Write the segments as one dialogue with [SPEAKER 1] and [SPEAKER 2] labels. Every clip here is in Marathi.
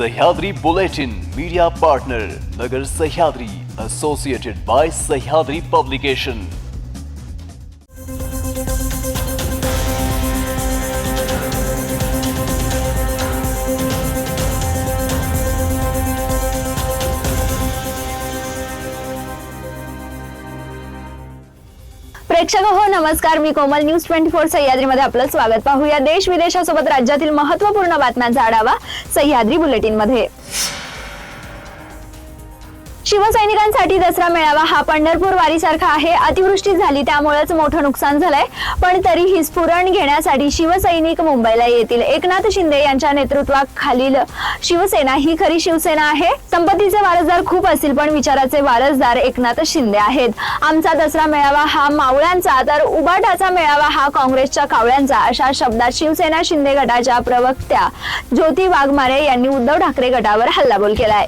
[SPEAKER 1] Sahyadri Bulletin media partner Nagar Sahyadri associated by Sahyadri publication
[SPEAKER 2] प्रेक्षक हो नमस्कार. मी कोमल न्यूज ट्वेंटी फोर सह्याद्रीमध्ये आपलं स्वागत. पाहूया देश विदेशासोबत राज्यातील महत्त्वपूर्ण बातम्यांचा आढावा. सह्याद्री बुलेटिनमध्ये शिवसैनिकांसाठी दसरा मेळावा हा पंढरपूर वारीसारखा आहे. अतिवृष्टी झाली त्यामुळेच मोठं नुकसान झालंय. पण तरीही स्फुरण घेण्यासाठी शिवसैनिक मुंबईला येतील. एकनाथ शिंदे यांच्या नेतृत्वाखालील शिवसेना ही खरी शिवसेना आहे. संपत्तीचे वारसदार खूप असतील पण विचाराचे वारसदार एकनाथ शिंदे आहेत. आमचा दसरा मेळावा हा मावळ्यांचा तर उबाटाचा मेळावा हा काँग्रेसच्या कावळ्यांचा अशा शब्दात शिवसेना शिंदे गटाच्या प्रवक्त्या ज्योती वाघमारे यांनी उद्धव ठाकरे गटावर हल्लाबोल केलाय.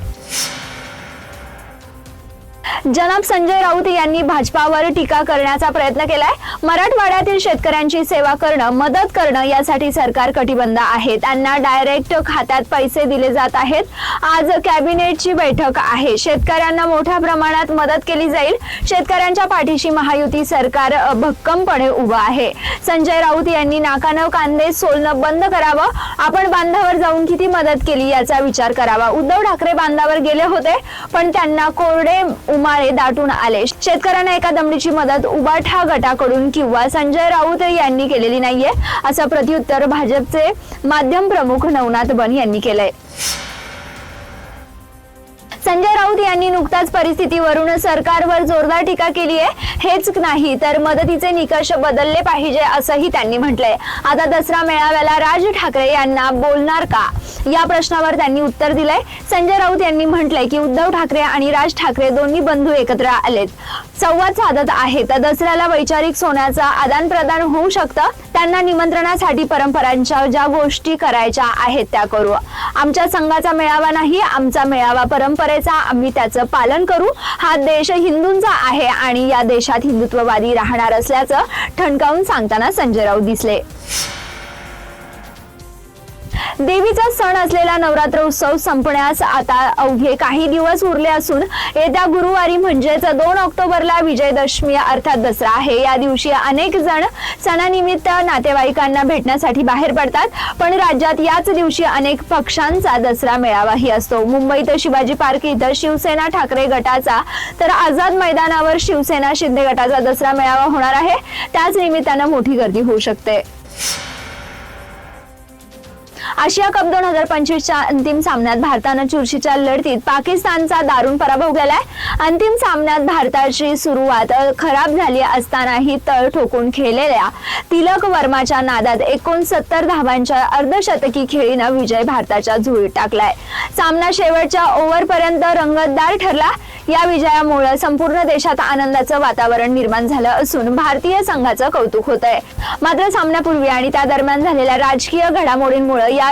[SPEAKER 2] जनाब संजय राऊत यांनी भाजपावर टीका करण्याचा प्रयत्न केलाय. मराठवाड्यातील शेतकऱ्यांची सेवा करणं मदत करणं यासाठी सरकार कटिबंध आहे. त्यांना डायरेक्ट खात्यात पैसे दिले जात आहेत. आज कॅबिनेटची बैठक आहे. शेतकऱ्यांना मोठ्या प्रमाणात मदत केली जाईल. शेतकऱ्यांच्या पाठीशी महायुती सरकार भक्कमपणे उभं आहे. संजय राऊत यांनी नाकानं कांदे सोलणं बंद करावं. आपण बांधावर जाऊन किती मदत केली याचा विचार करावा. उद्धव ठाकरे बांधावर गेले होते पण त्यांना कोरडे उमाळे दाटून आले. शेतकऱ्यांना एका दमडीची मदत उबाठा गटाकडून किंवा संजय राऊत यांनी केलेली नाहीये असं प्रत्युत्तर भाजपचे माध्यम प्रमुख नवनाथ बन यांनी केलंय. संजय राऊत यांनी नुकताच परिस्थितीवरून सरकारवर जोरदार टीका केली आहे. हेच नाही तर मदतीचे निकष बदलले पाहिजे असंही त्यांनी म्हटलंय. आता दसरा मेळाव्याला राज ठाकरे यांना बोलणार का? या प्रश्नावर त्यांनी उत्तर दिलंय. संजय राऊत यांनी म्हटलंय की उद्धव ठाकरे आणि राज ठाकरे दोन्ही बंधू एकत्र आलेत. संवाद साधत आहेत. दसऱ्याला वैचारिक सोन्याचा आदान प्रदान होऊ शकतं. त्यांना निमंत्रणासाठी परंपरांच्या ज्या गोष्टी करायच्या आहेत त्या करू. आमच्या संघाचा मेळावा नाही आमचा मेळावा परंपरेचा. आम्ही त्याचं पालन करू. हा देश हिंदूंचा आहे आणि या देशात हिंदुत्ववादी राहणार असल्याचं ठणकावून सांगताना संजय राऊत दिसले. देवीचा सण असलेला नवरात्र उत्सव संपण्यास आता अवघे काही दिवस उरले असून येत्या गुरुवारी म्हणजेच दोन ऑक्टोबरला विजयदशमी अर्थात दसरा आहे. या दिवशी अनेक जण सणानिमित्त नातेवाईकांना भेटण्यासाठी बाहेर पडतात पण राज्यात याच दिवशी अनेक पक्षांचा दसरा मेळावाही असतो. मुंबईत शिवाजी पार्क इथं शिवसेना ठाकरे गटाचा तर आझाद मैदानावर शिवसेना शिंदे गटाचा दसरा मेळावा होणार आहे. त्याच निमित्तानं मोठी गर्दी होऊ शकते. आशिया कप दोन हजार पंचवीसच्या अंतिम सामन्यात भारतानं चुरशीच्या लढतीत पाकिस्तानचा दारुण पराभव केलाय. अंतिम सामन्यात भारताची सुरुवात खराब झाली असतानाही तळ ठोकून खेळलेल्या तिलक वर्माच्या नादात एकोणसत्तर धावांच्या अर्धशतकी खेळीनं विजय भारताच्या झुळीत टाकलाय. सामना शेवटच्या ओव्हरपर्यंत रंगतदार ठरला. या विजयामुळे संपूर्ण देशात आनंदाचं वातावरण निर्माण झालं असून भारतीय संघाचं कौतुक होत आहे मात्र सामन्यापूर्वी आणि त्या दरम्यान झालेल्या राजकीय घडामोडींमुळे या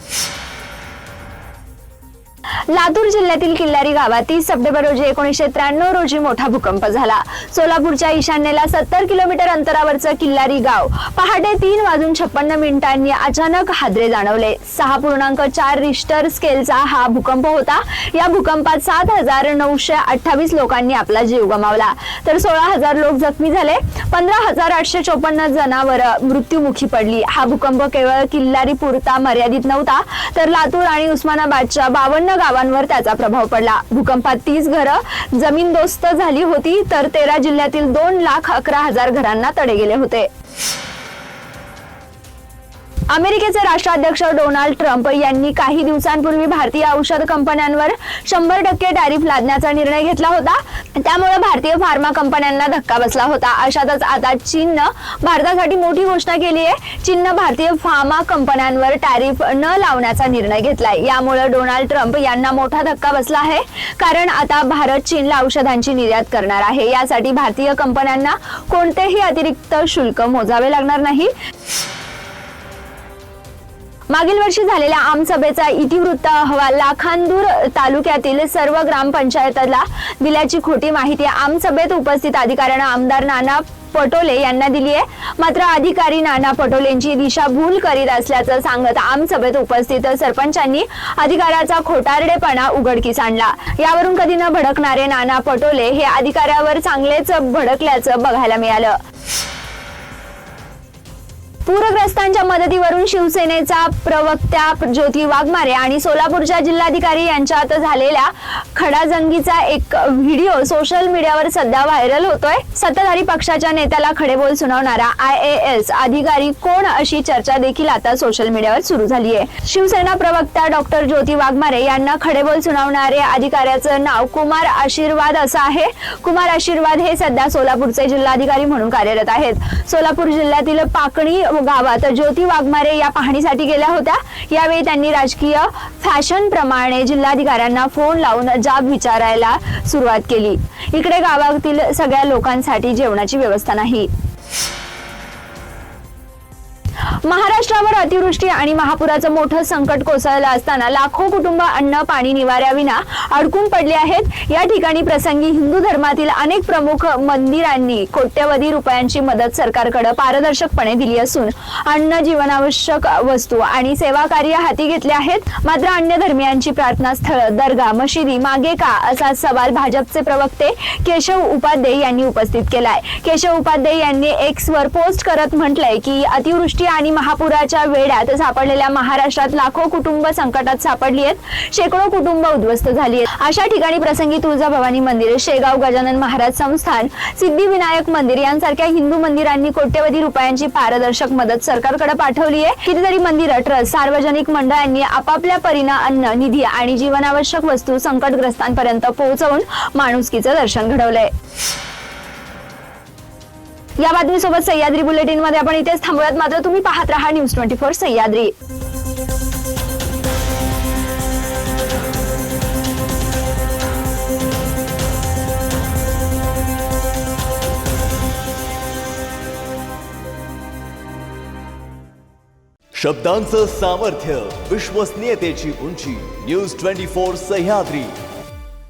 [SPEAKER 2] लातूर जिल्ह्यातील किल्लारी गावात तीस सप्टेंबर रोजी एकोणीसशे त्र्याण्णव रोजी मोठा भूकंप झाला. सोलापूरच्या ईशान्येला सत्तर किलोमीटर अंतरावरचं किल्लारी गाव. पहाटे तीन वाजून छप्पन्न मिनिटांनी अचानक हादरे जाणवले. सहा पूर्णांक चार रिश्टर स्केलचा हा भूकंप होता. या भूकंपात सात हजार नऊशे अठ्ठावीस लोकांनी आपला जीव गमावला. तर सोळा हजार लोक जखमी झाले. पंधरा हजार आठशे चोपन्न जनावर मृत्युमुखी पडली. हा भूकंप केवळ किल्लारी पुरता मर्यादित नव्हता तर लातूर आणि उस्मानाबादच्या बावन्न गावांवर त्याचा प्रभाव पडला. भूकंपात तीस घरं जमीनदोस्त झाली होती तर तेरा जिल्ह्यातील दोन लाख अकरा हजार घरांना तडे गेले होते. अमेरिकेचे राष्ट्राध्यक्ष डोनाल्ड ट्रम्प यांनी काही दिवसांपूर्वी भारतीय औषध कंपन्यांवर शंभर टक्के टॅरिफ लादण्याचा निर्णय घेतला होता. त्यामुळे भारतीय फार्मा कंपन्यांना धक्का बसला होता. अशातच आता चीननं भारतासाठी मोठी घोषणा केली आहे. चीननं भारतीय फार्मा कंपन्यांवर टॅरिफ न लावण्याचा निर्णय घेतलाय. यामुळे डोनाल्ड ट्रम्प यांना मोठा धक्का बसला आहे. कारण आता भारत चीनला औषधांची निर्यात करणार आहे. यासाठी भारतीय कंपन्यांना कोणतेही अतिरिक्त शुल्क मोजावे लागणार नाही. मागील वर्षी झालेल्या आमसभेचा इतिवृत्त अहवाल लाखांदूर तालुक्यातील सर्व ग्रामपंचायतला दिल्याची खोटी माहिती आमसभेत उपस्थित अधिकाऱ्यांना आमदार नाना पटोले यांना दिली आहे. मात्र अधिकारी नाना पटोलेंची दिशाभूल करीत असल्याचं सांगत आमसभेत उपस्थित सरपंचांनी अधिकाऱ्याचा खोटारडेपणा उघडकीस आणला. यावरून कधी न भडकणारे नाना पटोले हे अधिकाऱ्यावर चांगलेच भडकल्याचं बघायला मिळालं. पूरग्रस्तांच्या मदतीवरून शिवसेनेचा प्रवक्त्या ज्योती वाघमारे आणि सोलापूरच्या जिल्हाधिकारी यांच्यात झालेल्या खडाजंगीचा एक व्हिडिओ सोशल मीडियावर सध्या व्हायरल होतोय. सत्ताधारी पक्षाच्या नेत्याला खडेबोल सुनावणारा आय ए एस अधिकारी कोण अशी चर्चा देखील आता सोशल मीडियावर सुरू झाली आहे शिवसेना प्रवक्ता डॉक्टर ज्योती वाघमारे यांना खडेबोल सुनावणारे अधिकाऱ्याचं नाव कुमार आशीर्वाद असं आहे. कुमार आशीर्वाद हे सध्या सोलापूरचे जिल्हाधिकारी म्हणून कार्यरत आहेत. सोलापूर जिल्ह्यातील पाकणी गावात ज्योती वाघमारे या पाहणीसाठी गेल्या होत्या. यावेळी त्यांनी राजकीय फॅशन प्रमाणे जिल्हाधिकाऱ्यांना फोन लावून जाब विचारायला सुरुवात केली. इकडे गावातील सगळ्या लोकांसाठी जेवणाची व्यवस्था नाही. महाराष्ट्रावर अतिवृष्टी आणि महापुराचं मोठं संकट कोसळलं असताना लाखो कुटुंब अन्न पाणी निवाऱ्याविना अडकून पडले आहेत. या ठिकाणी प्रसंगी हिंदू धर्मातील अनेक प्रमुख मंदिरांनी कोट्यवधी रुपयांची मदत सरकारकडे पारदर्शकपणे दिली असून अन्न जीवनावश्यक वस्तू आणि सेवा कार्य हाती घेतले आहेत. मात्र अन्य धर्मियांची प्रार्थना स्थळ दर्गा मशिदी मागे का असा सवाल भाजपचे प्रवक्ते केशव उपाध्ये यांनी उपस्थित केलाय. केशव उपाध्ये यांनी एक्स वर पोस्ट करत म्हटलंय की अतिवृष्टी आणि आणि महापुराच्या वेड्यात सापडलेल्या महाराष्ट्रात लाखो कुटुंब संकटात सापडली आहेत. शेकडो कुटुंब उद्ध्वस्त झाली आहेत. अशा ठिकाणी प्रसंगी तुळजाभवानी मंदिर शेगाव गजानन महाराज संस्थान सिद्धिविनायक मंदिर यांसारख्या हिंदू मंदिरांनी कोट्यवधी रुपयांची पारदर्शक मदत सरकारकडे पाठवली आहे. कितीतरी मंदिर ट्रस्ट सार्वजनिक मंडळांनी आपापल्या परीना अन्न निधी आणि जीवनावश्यक वस्तू संकटग्रस्तांपर्यंत पोहोचवून माणुसकीचं दर्शन घडवलंय. या बातमीसोबत सह्याद्री बुलेटिनमध्ये आपण इथेच थांबूयात. मात्र तुम्ही पाहत राहा न्यूज ट्वेंटी फोर सह्याद्री.
[SPEAKER 1] शब्दांचं सामर्थ्य विश्वसनीयतेची उंची न्यूज ट्वेंटी फोर सह्याद्री.